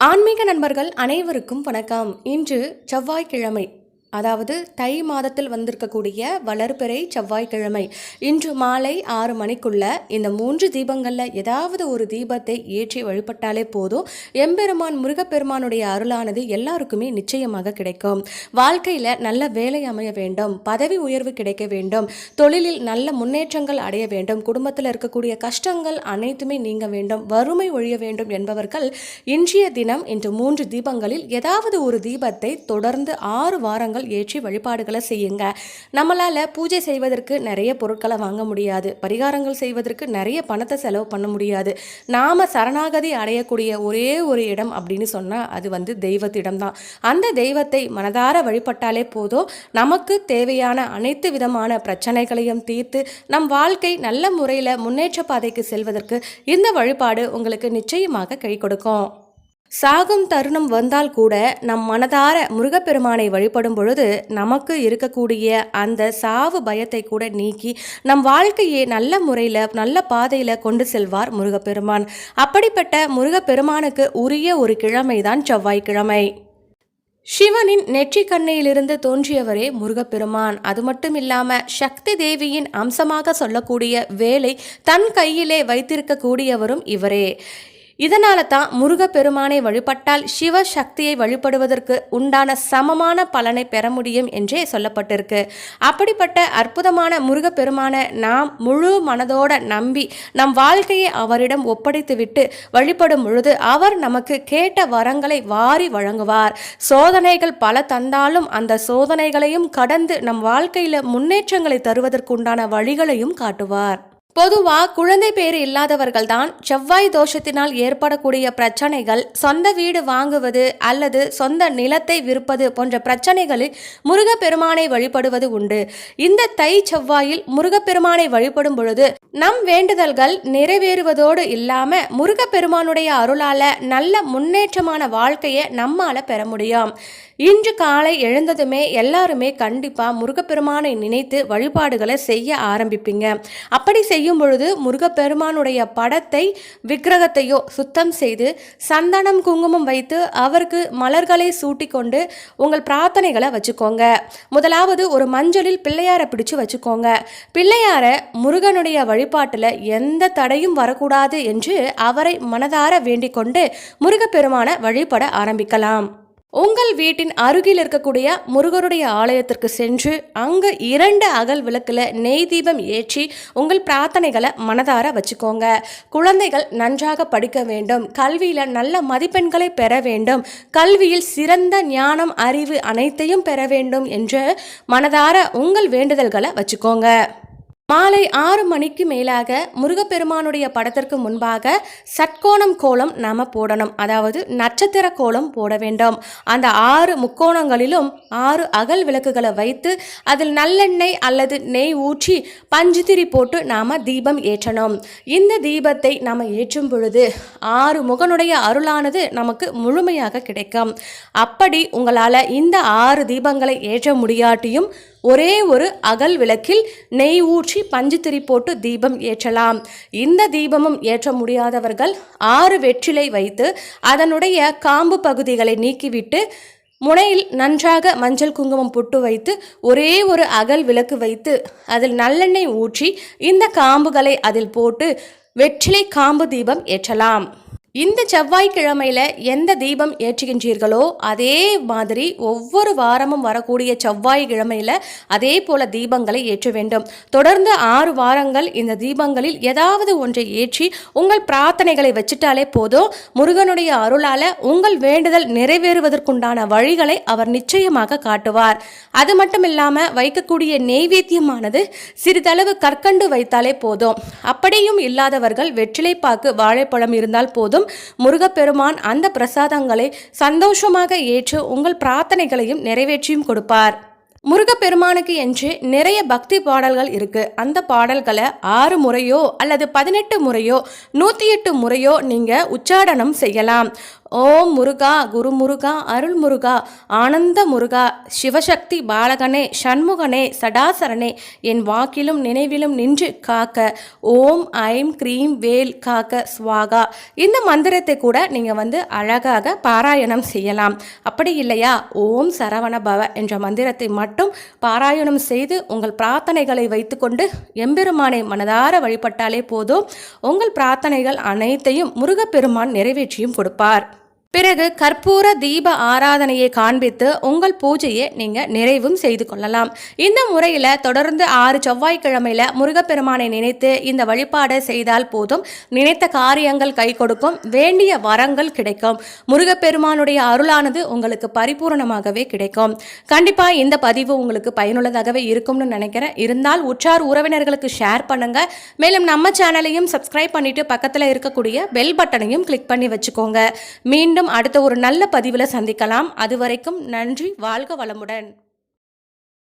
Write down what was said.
ஆன்மீக நண்பர்கள் அனைவருக்கும் வணக்கம். இன்று செவ்வாய்க்கிழமை அதாவது தை மாதத்தில் வந்திருக்கக்கூடிய வளர்பிறை செவ்வாய்க்கிழமை. இன்று மாலை ஆறு மணிக்குள்ள இந்த மூன்று தீபங்களில் ஏதாவது ஒரு தீபத்தை ஏற்றி வழிபட்டாலே போதும். எம்பெருமான் முருகப்பெருமானுடைய அருளானது எல்லாருக்குமே நிச்சயமாக கிடைக்கும். வாழ்க்கையில் நல்ல வேலை அமைய வேண்டும். பதவி உயர்வு கிடைக்க வேண்டும். தொழிலில் நல்ல முன்னேற்றங்கள் அடைய வேண்டும். குடும்பத்தில் இருக்கக்கூடிய கஷ்டங்கள் அனைத்துமே நீங்க வேண்டும். வறுமை ஒழிய வேண்டும் என்பவர்கள் இன்றைய தினம் இன்று மூன்று தீபங்களில் ஏதாவது ஒரு தீபத்தை தொடர்ந்து ஆறு வாரங்கள் ஏற்றி வழிபாடுகளை செய்யுங்க. நம்மளால பூஜை செய்வதற்கு நிறைய பொருட்களை வாங்க முடியாது. பரிகாரங்கள் செய்வதற்கு நிறைய பணத்தை செலவு பண்ண முடியாது. நாம சரணாகதி அடையக்கூடிய ஒரே ஒரு இடம் அப்படின்னு சொன்னா அது வந்து தெய்வத்திடம் தான். அந்த தெய்வத்தை மனதார வழிபட்டாலே போதும். நமக்கு தேவையான அனைத்து விதமான பிரச்சனைகளையும் தீர்த்து நம் வாழ்க்கை நல்ல முறையில் முன்னேற்ற பாதைக்கு செல்வதற்கு இந்த வழிபாடு உங்களுக்கு நிச்சயமாக கை கொடுக்கும். சாகும் தருணம் வந்தால் கூட நம் மனதார முருகப்பெருமானை வழிபடும் பொழுது நமக்கு இருக்கக்கூடிய அந்த சாவு பயத்தை கூட நீக்கி நம் வாழ்க்கையை நல்ல முறையில் நல்ல பாதையில் கொண்டு செல்வார் முருகப்பெருமான். அப்படிப்பட்ட முருகப்பெருமானுக்கு உரிய ஒரு கிழமை தான் செவ்வாய்க்கிழமை. சிவனின் நெற்றி கண்ணையிலிருந்து தோன்றியவரே முருகப்பெருமான். அது மட்டும் இல்லாம சக்தி தேவியின் அம்சமாக சொல்லக்கூடிய வேலை தன் கையிலே வைத்திருக்கக்கூடியவரும் இவரே. இதனால தான் முருகப்பெருமானை வழிபட்டால் சிவ சக்தியை வழிபடுவதற்கு உண்டான சமமான பலனை பெற முடியும் என்றே சொல்லப்பட்டிருக்கு. அப்படிப்பட்ட அற்புதமான முருகப்பெருமானை நாம் முழு மனதோட நம்பி நம் வாழ்க்கையை அவரிடம் ஒப்படைத்துவிட்டு வழிபடும் பொழுது அவர் நமக்கு கேட்ட வரங்களை வாரி வழங்குவார். சோதனைகள் பல தந்தாலும் அந்த சோதனைகளையும் கடந்து நம் வாழ்க்கையில முன்னேற்றங்களை தருவதற்குண்டான வழிகளையும் காட்டுவார். பொதுவா குழந்தை பேறு இல்லாதவர்கள் தான் செவ்வாய் தோஷத்தினால் ஏற்படக்கூடிய பிரச்சனைகள் சொந்த வீடு வாங்குவது அல்லது சொந்த நிலத்தை விற்பது போன்ற பிரச்சனைகளில் முருகப்பெருமானை வழிபடுவது உண்டு. இந்த தை செவ்வாயில் முருகப்பெருமானை வழிபடும் பொழுது நம் வேண்டுதல்கள் நிறைவேறுவதோடு இல்லாம முருகப்பெருமானுடைய அருளால நல்ல முன்னேற்றமான வாழ்க்கையை நம்மால பெற முடியும். இன்று காலை எழுந்ததுமே எல்லாருமே கண்டிப்பாக முருகப்பெருமானை நினைத்து வழிபாடுகளை செய்ய ஆரம்பிப்பீங்க. அப்படி செய்யும் பொழுது முருகப்பெருமானுடைய படத்தை விக்கிரகத்தையோ சுத்தம் செய்து சந்தனம் குங்குமம் வைத்து அவருக்கு மலர்களை சூட்டிக்கொண்டு உங்கள் பிரார்த்தனைகளை வச்சுக்கோங்க. முதலாவது ஒரு மஞ்சளில் பிள்ளையாரை பிடிச்சு வச்சுக்கோங்க. பிள்ளையாரை முருகனுடைய வழிபாட்டில் எந்த தடையும் வரக்கூடாது என்று அவரை மனதார வேண்டிக் கொண்டு முருகப்பெருமான வழிபட ஆரம்பிக்கலாம். உங்கள் வீட்டின் அருகில் இருக்கக்கூடிய முருகருடைய ஆலயத்திற்கு சென்று அங்கு இரண்டு அகல் விளக்கில் நெய் தீபம் ஏற்றி உங்கள் பிரார்த்தனைகளை மனதார வச்சுக்கோங்க. குழந்தைகள் நன்றாக படிக்க வேண்டும். கல்வியில் நல்ல மதிப்பெண்களை பெற வேண்டும். கல்வியில் சிறந்த ஞானம் அறிவு அனைத்தையும் பெற வேண்டும் என்று மனதார உங்கள் வேண்டுதல்களை வச்சுக்கோங்க. மாலை ஆறு மணிக்கு மேலாக முருகப்பெருமானுடைய படத்திற்கு முன்பாக சட்கோணம் கோலம் நாம் போடணும். அதாவது நட்சத்திர கோலம் போட வேண்டும். அந்த ஆறு முக்கோணங்களிலும் ஆறு அகல் விளக்குகளை வைத்து அதில் நல்லெண்ணெய் அல்லது நெய் ஊற்றி பஞ்சுத்திரி போட்டு நாம் தீபம் ஏற்றணும். இந்த தீபத்தை நாம் ஏற்றும் பொழுது ஆறு முகனுடைய அருளானது நமக்கு முழுமையாக கிடைக்கும். அப்படி உங்களால் இந்த ஆறு தீபங்களை ஏற்ற முடியாட்டியும் ஒரே ஒரு அகல் விளக்கில் நெய் ஊற்றி பஞ்சுத்திரி போட்டு தீபம் ஏற்றலாம். இந்த தீபமும் ஏற்ற முடியாதவர்கள் ஆறு வெற்றிலை வைத்து அதனுடைய காம்பு பகுதிகளை நீக்கிவிட்டு முனையில் நன்றாக மஞ்சள் குங்குமம் புட்டு வைத்து ஒரே ஒரு அகல் விளக்கு வைத்து அதில் நல்லெண்ணெய் ஊற்றி இந்த காம்புகளை அதில் போட்டு வெற்றிலை காம்பு தீபம் ஏற்றலாம். இந்த செவ்வாய்க்கிழமையில் எந்த தீபம் ஏற்றுகின்றீர்களோ அதே மாதிரி ஒவ்வொரு வாரமும் வரக்கூடிய செவ்வாய்க்கிழமையில அதே போல தீபங்களை ஏற்ற வேண்டும். தொடர்ந்து ஆறு வாரங்கள் இந்த தீபங்களில் ஏதாவது ஒன்றை ஏற்றி உங்கள் பிரார்த்தனைகளை வச்சுட்டாலே போதும். முருகனுடைய அருளால் உங்கள் வேண்டுதல் நிறைவேறுவதற்குண்டான வழிகளை அவர் நிச்சயமாக காட்டுவார். அது மட்டும் இல்லாம வைக்கக்கூடிய நெய்வேத்தியமானது சிறிதளவு கற்கண்டு வைத்தாலே போதும். அப்படியும் இல்லாதவர்கள் வெற்றிலைப்பாக்கு வாழைப்பழம் இருந்தால் போதும். முருகப்பெருமான் அந்த பிரசாதங்களை சந்தோஷமாக ஏற்று உங்கள் பிரார்த்தனைகளையும் நிறைவேற்றியும் கொடுப்பார். முருகப்பெருமானுக்கு என்று நிறைய பக்தி பாடல்கள் இருக்கு. அந்த பாடல்களை ஆறு முறையோ அல்லது பதினெட்டு முறையோ நூற்றி எட்டு முறையோ நீங்கள் உச்சாடனம் செய்யலாம். ஓம் முருகா குரு முருகா அருள் முருகா ஆனந்த முருகா சிவசக்தி பாலகனே சண்முகனே சடாசரனே என் வாக்கிலும் நினைவிலும் நின்று காக்க ஓம் ஐம் க்ரீம் வேல் காக்க ஸ்வாகா இந்த மந்திரத்தை கூட நீங்கள் வந்து அழகாக பாராயணம் செய்யலாம். அப்படி இல்லையா? ஓம் சரவண பவ என்ற மந்திரத்தை மட்டும் பாராயணம் செய்து உங்கள் பிரார்த்தனைகளை வைத்துக்கொண்டு எம்பெருமானை மனதார வழிபட்டாலே போதும். உங்கள் பிரார்த்தனைகள் அனைத்தையும் முருகப்பெருமான் நிறைவேற்றியும் கொடுப்பார். பிறகு கற்பூர தீப ஆராதனையை காண்பித்து உங்கள் பூஜையை நீங்கள் நிறைவும் செய்து கொள்ளலாம். இந்த முறையில் தொடர்ந்து ஆறு செவ்வாய்க்கிழமையில முருகப்பெருமானை நினைத்து இந்த வழிபாடை செய்தால் போதும். நினைத்த காரியங்கள் கை கொடுக்கும் வேண்டிய வரங்கள் கிடைக்கும். முருகப்பெருமானுடைய அருளானது உங்களுக்கு பரிபூரணமாகவே கிடைக்கும். கண்டிப்பாக இந்த பதிவு உங்களுக்கு பயனுள்ளதாகவே இருக்கும்னு நினைக்கிறேன். இருந்தால் உற்றார் உறவினர்களுக்கு ஷேர் பண்ணுங்க. மேலும் நம்ம சேனலையும் சப்ஸ்கிரைப் பண்ணிட்டு பக்கத்தில் இருக்கக்கூடிய பெல் பட்டனையும் கிளிக் பண்ணி வச்சுக்கோங்க. மீண்டும் அடுத்த ஒரு நல்ல பதிவில் சந்திக்கலாம். அதுவரைக்கும் நன்றி வாழ்க வளமுடன்.